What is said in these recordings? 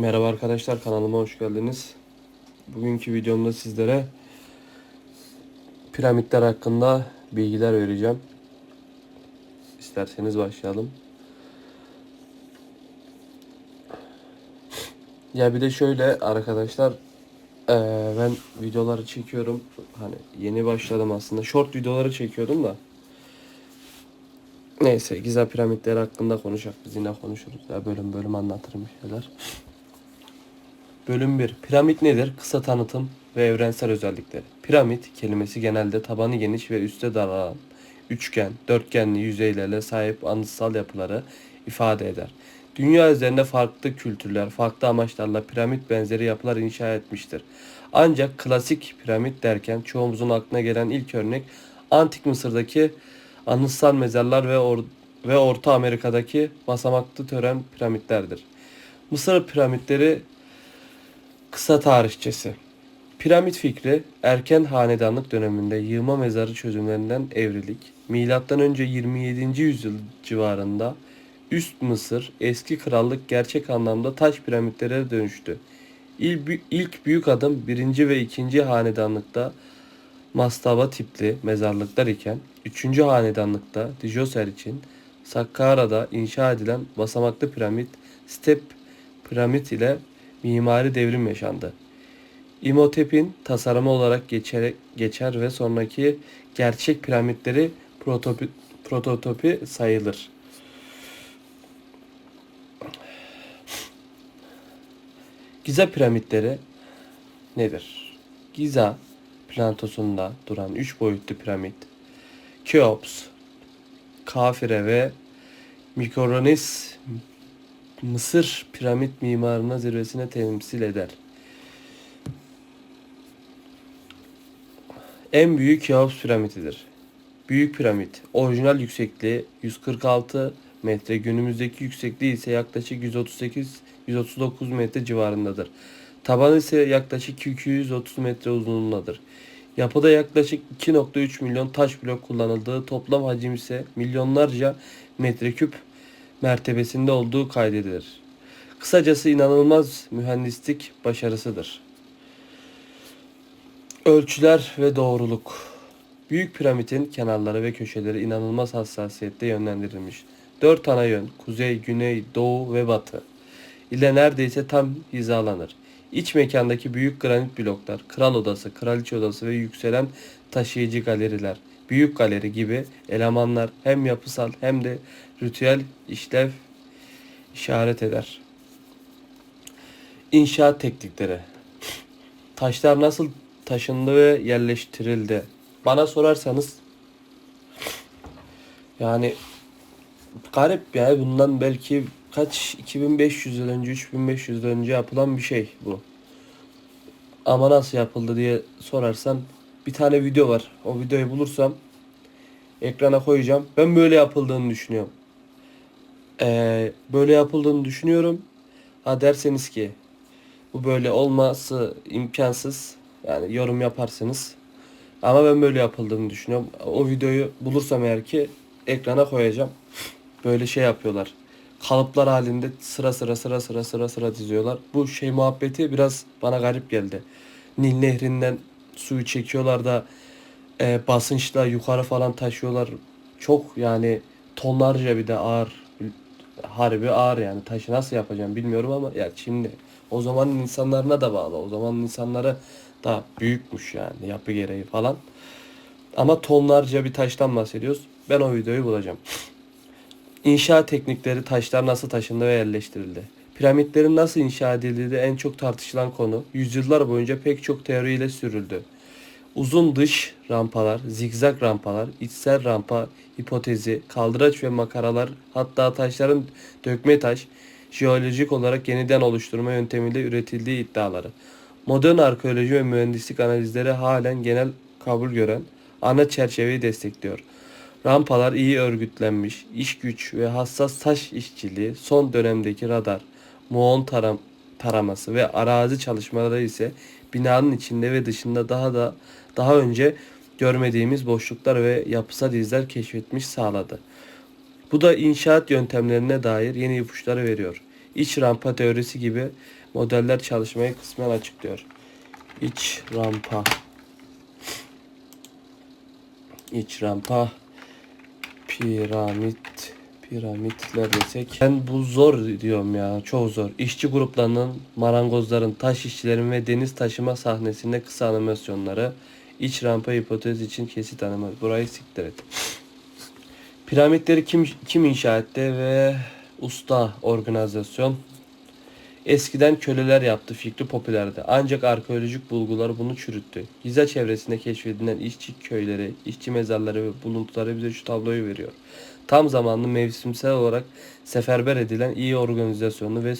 Merhaba arkadaşlar kanalıma hoş geldiniz. Bugünkü videomda sizlere piramitler hakkında bilgiler vereceğim. İsterseniz başlayalım. Ya bir de şöyle arkadaşlar ben videoları çekiyorum. Hani yeni başladım aslında. Short videoları çekiyordum da. Neyse Giza piramitleri hakkında konuşak biz yine konuşuruz ya bölüm bölüm anlatırım şeyler. Bölüm 1. Piramit nedir? Kısa tanıtım ve evrensel özellikleri. Piramit kelimesi genelde tabanı geniş ve üstte daralan, üçgen, dörtgenli yüzeylerle sahip anıtsal yapıları ifade eder. Dünya üzerinde farklı kültürler, farklı amaçlarla piramit benzeri yapılar inşa etmiştir. Ancak klasik piramit derken çoğumuzun aklına gelen ilk örnek Antik Mısır'daki anıtsal mezarlar ve or- ve Orta Amerika'daki basamaklı tören piramitlerdir. Mısır piramitleri Kısa tarihçesi. Piramit fikri erken hanedanlık döneminde yığma mezarı çözümlerinden evrilik, önce 27. yüzyıl civarında Üst Mısır eski krallık gerçek anlamda taş piramitlere dönüştü. İlk, ilk büyük adım 1. ve 2. hanedanlıkta mastaba tipli mezarlıklar iken 3. hanedanlıkta Djoser için Sakkara'da inşa edilen basamaklı piramit step piramit ile mimari devrim yaşandı. İmhotep'in tasarımı olarak geçer, geçer ve sonraki gerçek piramitleri prototipi, prototipi sayılır. Giza piramitleri nedir? Giza plantosunda duran üç boyutlu piramit, Keops, Kafire ve Mikronis Mısır piramit mimarına zirvesine temsil eder. En büyük Keops piramididir. Büyük piramit. Orijinal yüksekliği 146 metre. Günümüzdeki yüksekliği ise yaklaşık 138-139 metre civarındadır. Tabanı ise yaklaşık 230 metre uzunluğundadır. Yapıda yaklaşık 2.3 milyon taş blok kullanıldığı toplam hacim ise milyonlarca metreküp mertebesinde olduğu kaydedilir. Kısacası inanılmaz mühendislik başarısıdır. Ölçüler ve doğruluk. Büyük piramidin kenarları ve köşeleri inanılmaz hassasiyette yönlendirilmiş. Dört ana yön, kuzey, güney, doğu ve batı ile neredeyse tam hizalanır. İç mekandaki büyük granit bloklar, kral odası, kraliçe odası ve yükselen taşıyıcı galeriler, büyük galeri gibi elemanlar hem yapısal hem de ritüel işlev işaret eder. İnşaat teknikleri. Taşlar nasıl taşındı ve yerleştirildi? Bana sorarsanız yani garip ya bundan belki kaç 2500 yıl önce 3500 yıl önce yapılan bir şey bu. Ama nasıl yapıldı diye sorarsan bir tane video var. O videoyu bulursam ekrana koyacağım. Ben böyle yapıldığını düşünüyorum. Ee, böyle yapıldığını düşünüyorum. Ha derseniz ki bu böyle olması imkansız. Yani yorum yaparsınız. Ama ben böyle yapıldığını düşünüyorum. O videoyu bulursam eğer ki ekrana koyacağım. Böyle şey yapıyorlar. Kalıplar halinde sıra sıra sıra sıra sıra sıra diziyorlar. Bu şey muhabbeti biraz bana garip geldi. Nil nehrinden suyu çekiyorlar da e, basınçla yukarı falan taşıyorlar. Çok yani tonlarca bir de ağır. Harbi ağır yani. Taşı nasıl yapacağım bilmiyorum ama ya şimdi o zamanın insanlarına da bağlı. O zamanın insanları da büyükmüş yani yapı gereği falan. Ama tonlarca bir taştan bahsediyoruz. Ben o videoyu bulacağım. İnşa teknikleri taşlar nasıl taşındı ve yerleştirildi. Piramitlerin nasıl inşa edildiği de en çok tartışılan konu. Yüzyıllar boyunca pek çok teoriyle sürüldü. Uzun dış rampalar, zigzag rampalar, içsel rampa hipotezi, kaldıraç ve makaralar hatta taşların dökme taş, jeolojik olarak yeniden oluşturma yöntemiyle üretildiği iddiaları. Modern arkeoloji ve mühendislik analizleri halen genel kabul gören ana çerçeveyi destekliyor. Rampalar iyi örgütlenmiş, iş güç ve hassas taş işçiliği son dönemdeki radar, muon taram, taraması ve arazi çalışmaları ise binanın içinde ve dışında daha da daha önce görmediğimiz boşluklar ve yapısal izler keşfetmiş sağladı. Bu da inşaat yöntemlerine dair yeni ipuçları veriyor. İç rampa teorisi gibi modeller çalışmayı kısmen açıklıyor. İç rampa. İç rampa. Piramit. Piramitler desek. Ben bu zor diyorum ya. Çok zor. İşçi gruplarının, marangozların, taş işçilerin ve deniz taşıma sahnesinde kısa animasyonları. İç rampa hipotez için kesit animasyon. Burayı siktir et. Piramitleri kim kim inşa etti ve usta organizasyon Eskiden köleler yaptı fikri popülerdi. Ancak arkeolojik bulgular bunu çürüttü. Giza çevresinde keşfedilen işçi köyleri, işçi mezarları ve buluntuları bize şu tabloyu veriyor. Tam zamanlı mevsimsel olarak seferber edilen iyi organizasyonlu ve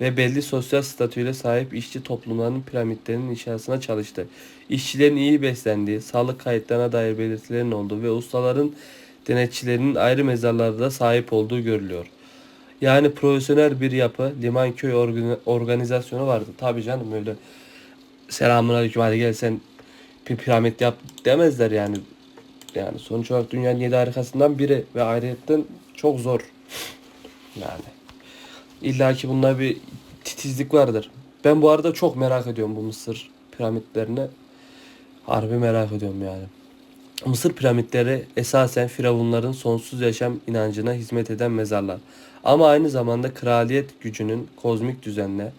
ve belli sosyal statüyle sahip işçi toplumlarının piramitlerinin inşasına çalıştı. İşçilerin iyi beslendiği, sağlık kayıtlarına dair belirtilerin olduğu ve ustaların denetçilerinin ayrı mezarlarda sahip olduğu görülüyor. Yani profesyonel bir yapı, Limanköy organ- organizasyonu vardı. Tabii canım öyle selamun aleyküm hadi gel sen bir piramit yap demezler yani. Yani sonuç olarak dünyanın yedi harikasından biri ve ayrıyetten çok zor. Yani. İlla ki bunda bir titizlik vardır. Ben bu arada çok merak ediyorum bu Mısır piramitlerini. Harbi merak ediyorum yani. Mısır piramitleri esasen firavunların sonsuz yaşam inancına hizmet eden mezarlar. Ama aynı zamanda kraliyet gücünün kozmik düzenle,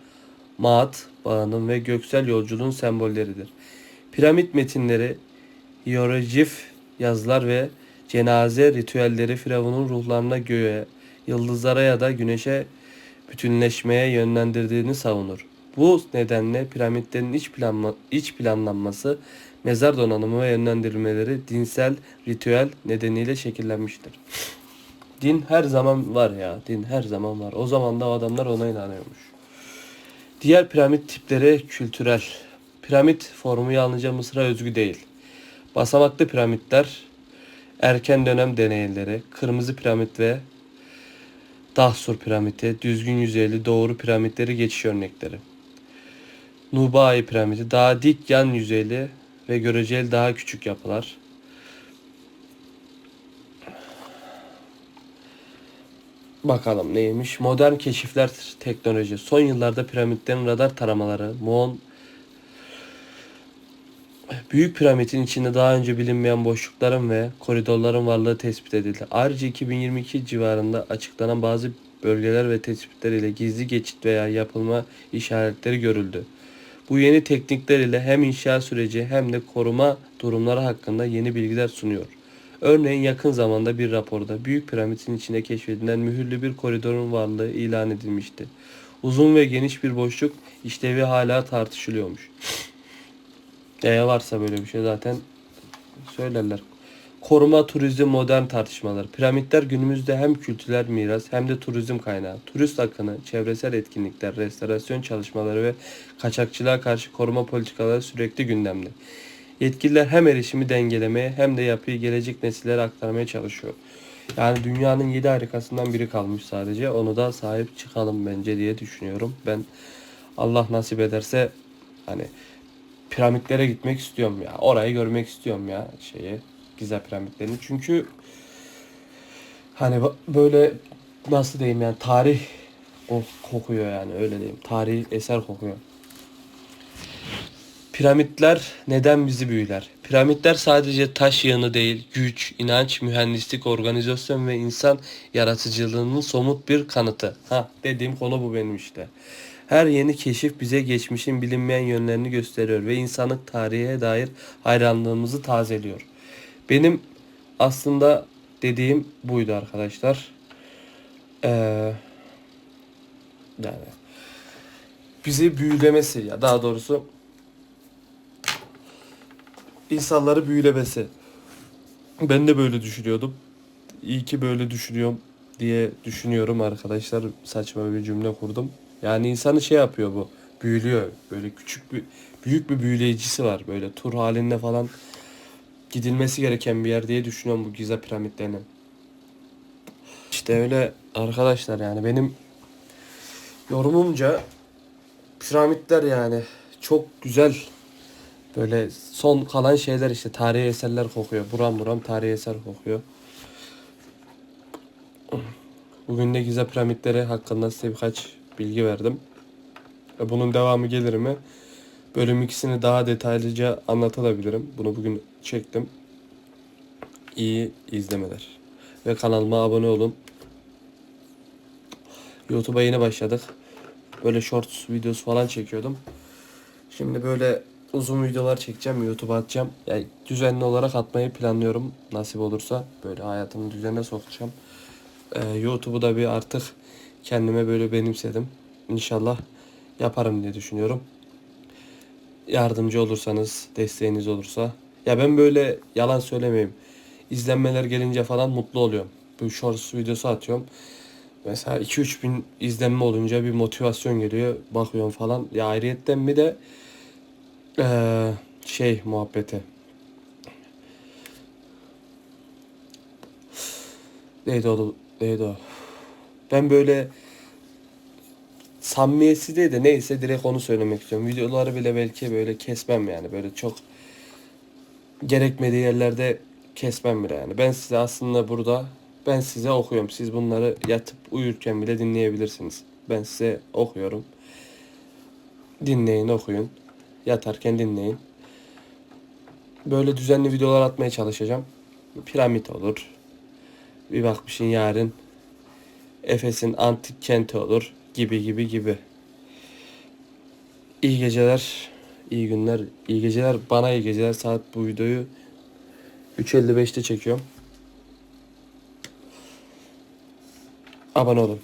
maat bağının ve göksel yolculuğun sembolleridir. Piramit metinleri, hieroglif yazılar ve cenaze ritüelleri firavunun ruhlarına göğe, yıldızlara ya da güneşe bütünleşmeye yönlendirdiğini savunur. Bu nedenle piramitlerin iç, planla, iç planlanması, mezar donanımı ve yönlendirilmeleri dinsel ritüel nedeniyle şekillenmiştir. Din her zaman var ya. Din her zaman var. O zaman da adamlar ona inanıyormuş. Diğer piramit tipleri kültürel. Piramit formu yalnızca Mısır'a özgü değil. Basamaklı piramitler, erken dönem deneyleri, kırmızı piramit ve Dahsur piramidi, düzgün yüzeyli doğru piramitleri geçiş örnekleri. Nubai piramidi, daha dik yan yüzeyli ve göreceli daha küçük yapılar. Bakalım neymiş? Modern keşifler teknoloji. Son yıllarda piramitlerin radar taramaları, Moon Büyük piramidin içinde daha önce bilinmeyen boşlukların ve koridorların varlığı tespit edildi. Ayrıca 2022 civarında açıklanan bazı bölgeler ve tespitler ile gizli geçit veya yapılma işaretleri görüldü. Bu yeni teknikler ile hem inşa süreci hem de koruma durumları hakkında yeni bilgiler sunuyor. Örneğin yakın zamanda bir raporda Büyük Piramidin içinde keşfedilen mühürlü bir koridorun varlığı ilan edilmişti. Uzun ve geniş bir boşluk işlevi hala tartışılıyormuş. Eğer varsa böyle bir şey zaten söylerler. Koruma, turizm, modern tartışmalar. Piramitler günümüzde hem kültürel miras hem de turizm kaynağı. Turist akını, çevresel etkinlikler, restorasyon çalışmaları ve kaçakçılığa karşı koruma politikaları sürekli gündemde. Yetkililer hem erişimi dengelemeye hem de yapıyı gelecek nesillere aktarmaya çalışıyor. Yani dünyanın yedi harikasından biri kalmış sadece. Onu da sahip çıkalım bence diye düşünüyorum. Ben Allah nasip ederse hani piramitlere gitmek istiyorum ya. Orayı görmek istiyorum ya şeyi. Giza piramitlerini. Çünkü hani böyle nasıl diyeyim yani tarih o kokuyor yani öyle diyeyim. Tarihi eser kokuyor. Piramitler neden bizi büyüler? Piramitler sadece taş yığını değil, güç, inanç, mühendislik, organizasyon ve insan yaratıcılığının somut bir kanıtı. Ha dediğim konu bu benim işte. Her yeni keşif bize geçmişin bilinmeyen yönlerini gösteriyor ve insanlık tarihe dair hayranlığımızı tazeliyor. Benim aslında dediğim buydu arkadaşlar. Ee, yani bizi büyülemesi ya daha doğrusu insanları büyülemesi. Ben de böyle düşünüyordum. İyi ki böyle düşünüyorum diye düşünüyorum arkadaşlar. Saçma bir cümle kurdum. Yani insanı şey yapıyor bu. Büyülüyor. Böyle küçük bir büyük bir büyüleyicisi var. Böyle tur halinde falan gidilmesi gereken bir yer diye düşünüyorum bu Giza piramitlerinin. İşte öyle arkadaşlar yani benim yorumumca piramitler yani çok güzel böyle son kalan şeyler işte tarihi eserler kokuyor. Buram buram tarihi eser kokuyor. Bugün de Giza piramitleri hakkında size birkaç bilgi verdim. Bunun devamı gelir mi? Bölüm ikisini daha detaylıca anlatabilirim. Bunu bugün çektim. İyi izlemeler. Ve kanalıma abone olun. YouTube'a yeni başladık. Böyle shorts videosu falan çekiyordum. Şimdi böyle uzun videolar çekeceğim, YouTube'a atacağım. Yani düzenli olarak atmayı planlıyorum nasip olursa. Böyle hayatımı düzenine sokacağım. Ee, YouTube'u da bir artık kendime böyle benimsedim. İnşallah yaparım diye düşünüyorum. Yardımcı olursanız, desteğiniz olursa. Ya ben böyle yalan söylemeyeyim. İzlenmeler gelince falan mutlu oluyorum. Bu shorts videosu atıyorum. Mesela 2-3 bin izlenme olunca bir motivasyon geliyor. Bakıyorum falan. Ya ayrıyetten mi de eee, şey muhabbeti. Neydi o? Neydi o? Ben böyle samimiyetsiz değil de neyse direkt onu söylemek istiyorum. Videoları bile belki böyle kesmem yani. Böyle çok gerekmediği yerlerde kesmem bile yani. Ben size aslında burada ben size okuyorum. Siz bunları yatıp uyurken bile dinleyebilirsiniz. Ben size okuyorum. Dinleyin, okuyun. Yatarken dinleyin. Böyle düzenli videolar atmaya çalışacağım. Piramit olur. Bir bakmışsın yarın Efes'in antik kenti olur. Gibi gibi gibi. İyi geceler, iyi günler, iyi geceler. Bana iyi geceler. Saat bu videoyu 3.55'te çekiyorum. Abone olun.